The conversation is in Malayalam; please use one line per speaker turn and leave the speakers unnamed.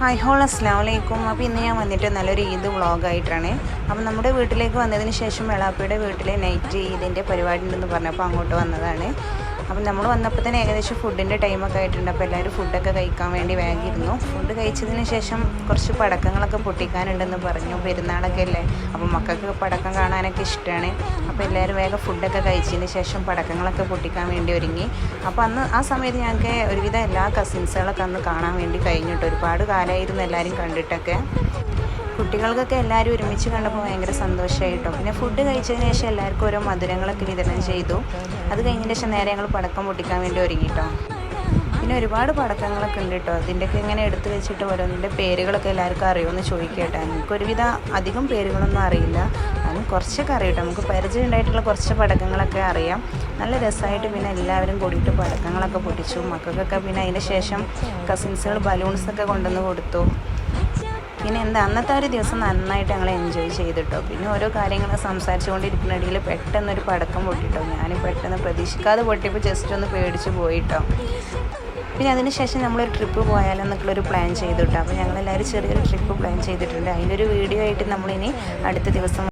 ഹായ് ഹോൾ അസ്ലാം വലൈക്കും അപ്പോൾ ഇന്ന് ഞാൻ വന്നിട്ട് നല്ലൊരു ഈദ് വ്ളോഗായിട്ടാണ്. അപ്പോൾ നമ്മുടെ വീട്ടിലേക്ക് വന്നതിന് ശേഷം വെളാപ്പയുടെ വീട്ടിൽ നൈറ്റ് ഈദിന്റെ പരിപാടി ഉണ്ടെന്ന് പറഞ്ഞപ്പോൾ അങ്ങോട്ട് വന്നതാണ്. അപ്പം നമ്മൾ വന്നപ്പോൾ തന്നെ ഏകദേശം ഫുഡിന്റെ ടൈമൊക്കെ ആയിട്ടുണ്ട്. അപ്പോൾ എല്ലാവരും ഫുഡൊക്കെ കഴിക്കാൻ വേണ്ടി വേഗിയിരുന്നു ഫുഡ് കഴിച്ചതിന് ശേഷം കുറച്ച് പടക്കങ്ങളൊക്കെ പൊട്ടിക്കാനുണ്ടെന്ന് പറഞ്ഞു. പെരുന്നാളൊക്കെ അല്ലേ? അപ്പോൾ മക്കൾക്ക് പടക്കം കാണാനൊക്കെ ഇഷ്ടമാണ്. അപ്പോൾ എല്ലാവരും വേഗം ഫുഡൊക്കെ കഴിച്ചതിന് ശേഷം പടക്കങ്ങളൊക്കെ പൊട്ടിക്കാൻ വേണ്ടി ഒരുങ്ങി. അപ്പോൾ അന്ന് ആ സമയത്ത് ഞങ്ങൾക്ക് ഒരുവിധം എല്ലാ കസിൻസുകളൊക്കെ അന്ന് കാണാൻ വേണ്ടി കഴിഞ്ഞിട്ട് ഒരുപാട് കാലമായിരുന്നു എല്ലാവരും കണ്ടിട്ടൊക്കെ. കുട്ടികൾക്കൊക്കെ എല്ലാവരും ഒരുമിച്ച് കണ്ടപ്പോൾ ഭയങ്കര സന്തോഷമായിട്ടോ. പിന്നെ ഫുഡ് കഴിച്ചതിന് ശേഷം എല്ലാവർക്കും ഓരോ മധുരങ്ങളൊക്കെ വിതരണം ചെയ്തു. അത് കഴിഞ്ഞതിന് ശേഷം നേരെ ഞങ്ങൾ പടക്കം പൊട്ടിക്കാൻ വേണ്ടി ഒരുങ്ങിട്ടോ. പിന്നെ ഒരുപാട് പടക്കങ്ങളൊക്കെ ഉണ്ട് കേട്ടോ അതിന്റെയൊക്കെ ഇങ്ങനെ എടുത്തു വെച്ചിട്ട് ഓരോന്നിന്റെ പേരുകളൊക്കെ എല്ലാവർക്കും അറിയുമെന്ന് ചോദിക്കട്ടെ. നമുക്ക് ഒരുവിധ അധികം പേരുകളൊന്നും അറിയില്ല. അതിന് കുറച്ചൊക്കെ അറിയട്ടോ. നമുക്ക് പരിചയം ഉണ്ടായിട്ടുള്ള കുറച്ച് പടക്കങ്ങളൊക്കെ അറിയാം. നല്ല രസമായിട്ട് പിന്നെ എല്ലാവരും കൂടിയിട്ട് പടക്കങ്ങളൊക്കെ പൊട്ടിച്ചു. മക്കൾക്കൊക്കെ പിന്നെ അതിന് ശേഷം കസിൻസുകൾ ബലൂൺസൊക്കെ കൊണ്ടുവന്ന് കൊടുത്തു. പിന്നെ എന്താ അന്നത്തെ ഒരു ദിവസം നന്നായിട്ട് ഞങ്ങൾ എൻജോയ് ചെയ്തിട്ടോ. പിന്നെ ഓരോ കാര്യങ്ങൾ സംസാരിച്ചുകൊണ്ടിരിക്കുന്നിടയിൽ പെട്ടെന്നൊരു പടക്കം പൊട്ടിട്ടോ. ഞാൻ പെട്ടെന്ന് പ്രതീക്ഷിക്കാതെ പൊട്ടിയപ്പോൾ ജസ്റ്റ് ഒന്ന് പേടിച്ച് പോയിട്ടോ. പിന്നെ അതിന് ശേഷം നമ്മളൊരു ട്രിപ്പ് പോയാലെന്നൊക്കെയുള്ളൊരു പ്ലാൻ ചെയ്തിട്ടോ. അപ്പോൾ ഞങ്ങളെല്ലാവരും ചെറിയൊരു ട്രിപ്പ് പ്ലാൻ ചെയ്തിട്ടുണ്ട്. അതിന്റെ ഒരു വീഡിയോ ആയിട്ട് നമ്മളിനി അടുത്ത ദിവസം